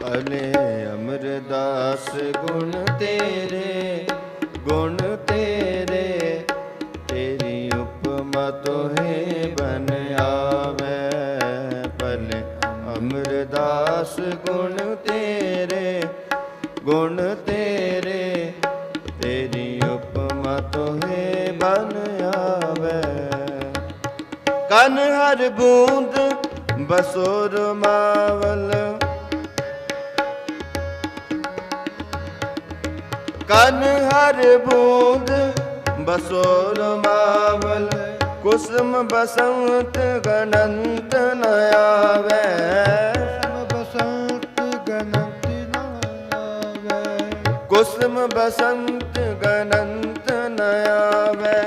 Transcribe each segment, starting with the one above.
ਭਲੇ ਅਮਰਦਾਸ, ਗੁਣ ਤੇਰੇ ਗੁਣ ਤੇਰੇ, ਤੇਰੀ ਉਪਮਾ ਤੋਹੇ ਬਨ ਆਵੇ। ਭਲੇ ਅਮਰਦਾਸ, ਗੁਣ ਤੇਰੇ ਗੁਣ ਤੇਰੇ, ਤੇਰੀ ਉਪਮਾ ਤੋਹੇ ਬਨ ਆਵੇ। ਕਨ ਹਰ ਬੂੰਦ ਬਸੋਰ ਮਾਵਲ ਕਨ ਹਰ ਬੂੰਦ ਬਸੋਰ ਮਾਵਲ ਕੁਸਮ ਬਸੰਤ ਗਨੰਤ ਨ ਆਵੇ। ਬਸੰਤ ਗਨੰਤ ਨਾ ਆਵੇ। ਕੁਸਮ ਬਸੰਤ ਗਨੰਤ ਨ ਆਵੇ।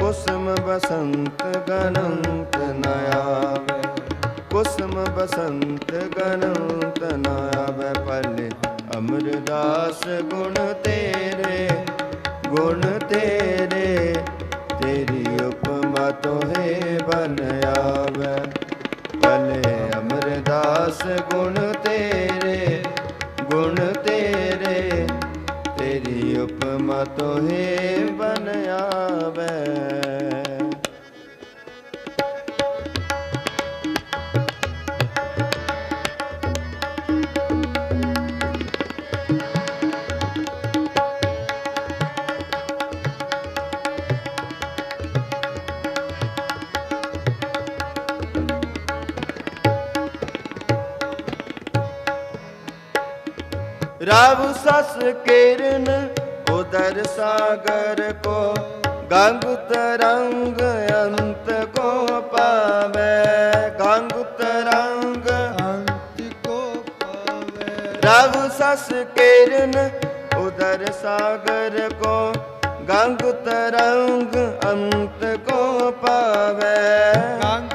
ਕੁਸਮ ਬਸੰਤ ਗਨੰਤ ਨ ਆਵੇ। ਕੁਸਮ ਬਸੰਤ ਗਨੰਤ ਨ ਅਮਰਦਾਸ ਗੁਣ ਤੇਰੇ ਗੁਣ ਤੇਰੇ, ਤੇਰੀ ਉਪਮਾ ਤੋਹੇ ਬਨ ਆਵੇ। ਭਲੇ ਅਮਰਦਾਸ ਗੁਣ ਤੇਰੇ ਗੁਣ ਤੇਰੇ, ਤੇਰੀ ਉਪਮਾ ਤੋਹੇ ਬਨ ਆਵੇ। ਰਾਵ ਸਸ ਕਿਰਨ, ਉਦਰ ਸਾਗਰ ਕੋ, ਗੰਗ ਤਰੰਗ ਅੰਤ ਕੋ ਪਾਵੇ। ਗੰਗ ਤਰੰਗ ਅੰਤ ਕੋ ਪਾਵੇ। ਰਾਵ ਸਸ ਕਿਰਨ, ਉਦਰ ਸਾਗਰ ਕੋ, ਗੰਗ ਤਰੰਗ ਅੰਤ ਕੋ ਪਾਵੇ। ਗੰਗ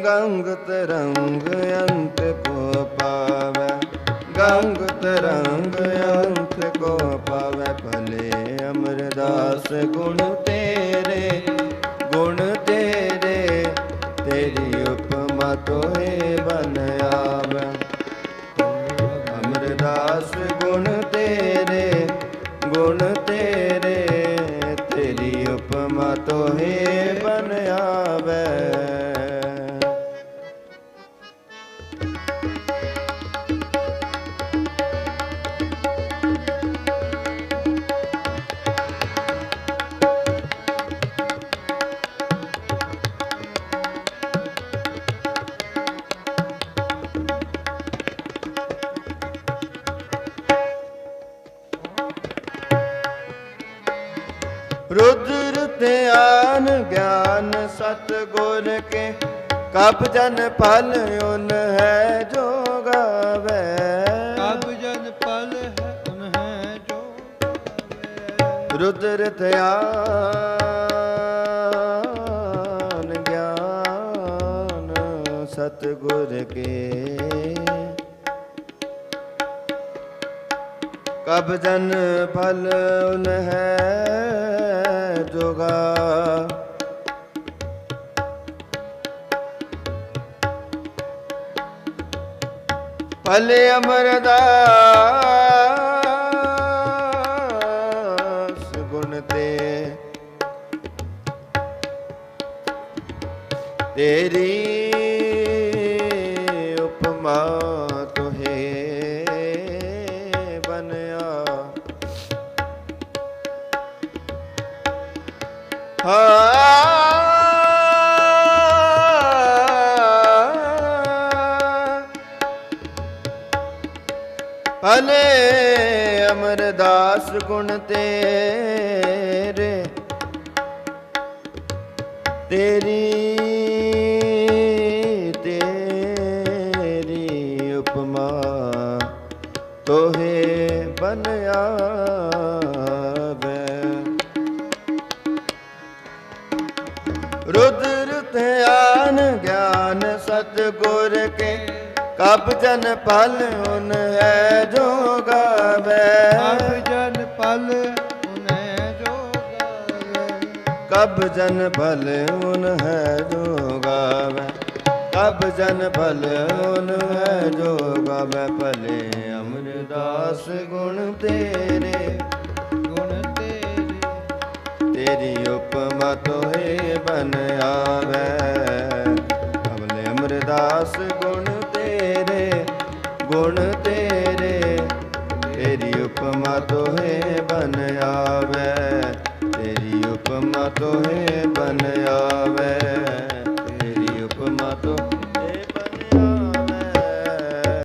ਗੰਗ ਤਰੰਗ ਅੰਤ ਕੋ ਪਾਵੈ। ਗੰਗ ਤਰੰਗ ਅੰਤ ਕੋ ਪਾਵੈ। ਭਲੇ ਅਮਰਦਾਸ, ਗੁਣ ਤੇਰੇ ਗੁਣ ਤੇਰੇ, ਤੇਰੀ ਉਪਮਾ ਤੋਏ ਬਨ ਆਵੈ। ਅਮਰਦਾਸ, ਗੁਣ ਤੇਰੇ ਗੁਣ ਤੇਰੇ ਰੁਦਰ ਧਿਆਨ ਗਿਆਨ ਸਤ ਗੁਰ ਕੇ ਕਬ ਜਨ ਪਲ ਉਨ ਹੈ ਜੋ ਗਾਵੇ। ਕਬ ਜਨ ਪਲ ਹੈ ਉਨ ਹੈ ਜੋ ਗਾਵੇ। ਰੁਦਰ ਧਿਆਨ ਗਿਆਨ ਸਤਗੁਰ ਕੇ। ਕਬ ਜਨ ਪਲ ਉਨ ਹੈ ਜੋ ਭਲੇ ਅਮਰਦਾਸ ਗੁਣ ਤੇ। ਤੇਰੀ ਉਪਮਾ ਤੋਹੇ ਬਨਿਆ ਹਾਂ। ਹਲੇ ਅਮਰਦਾਸ ਗੁਣ ਤੇਰੇ, ਤੇਰੀ ਤੇਰੀ ਉਪਮਾ ਤੋਹੇ ਬਨਿਆ ਰੁਦਰ ਧਿਆਨ ਗਿਆਨ ਸਤਗੁਰ ਕੇ, ਕਬ ਪਲ ਹੁਨ ਹੈ तब जन भल उन है जो गावे तब जन भल उन है जो गावे भले अमरदास गुण तेरे गुण तेरे तेरी उपमा तोहे बन आवे भले अमरदास गुण तेरे गुण तेरे तेरी उपमा तोहे बन आवे ਤੇਰੀ ਉਪਮਾ ਬਨ ਆਵੇ।